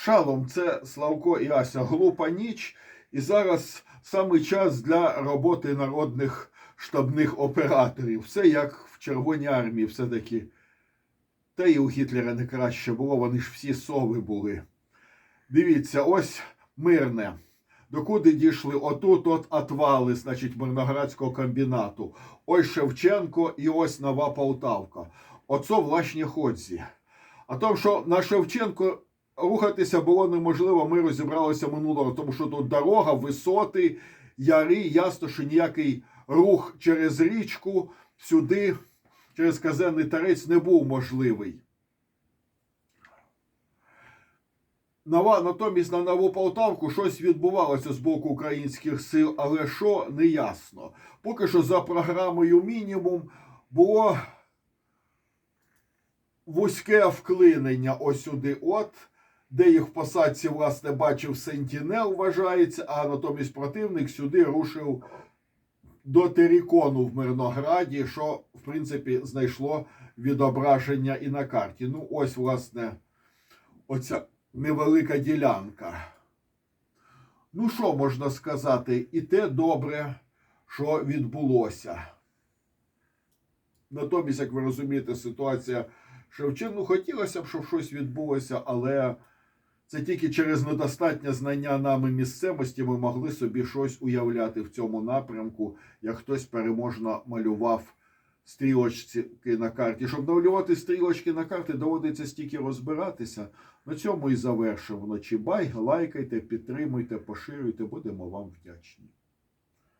Шалом, це Славко і Ася. Глупа ніч. І зараз саме час для роботи народних штабних операторів. Все як в Червоній армії, все-таки. Та і у Гітлера не краще було, вони ж всі сови були. Дивіться, ось мирне. Докуди дійшли? Отут от отвали, значить, Мирноградського комбінату. Ось Шевченко і ось Нова Полтавка. Оце власні ходзі. А тому, що на Шевченко рухатися було неможливо, ми розібралися минулого, тому що тут дорога, висоти, яри, ясно, що ніякий рух через річку сюди, через казенний тарець, не був можливий. Натомість на Нову Полтавку щось відбувалося з боку українських сил, але що не ясно. Поки що за програмою мінімум було вузьке вклинення ось сюди, от, де їх в посадці, власне, бачив Сентінел, вважається, а натомість противник сюди рушив до Терікону в Мирнограді, що, в принципі, знайшло відображення і на карті. Ну, ось, власне, оця невелика ділянка. Ну, що можна сказати? І те добре, що відбулося. Натомість, як ви розумієте, ситуація Шевченку хотілося б, щоб щось відбулося, але це тільки через недостатнє знання нами місцевості ми могли собі щось уявляти в цьому напрямку, як хтось переможно малював стрілочки на карті. Щоб намалювати стрілочки на карті, доводиться стільки розбиратися. На цьому і завершимо вночі. Бай, лайкайте, підтримуйте, поширюйте, будемо вам вдячні.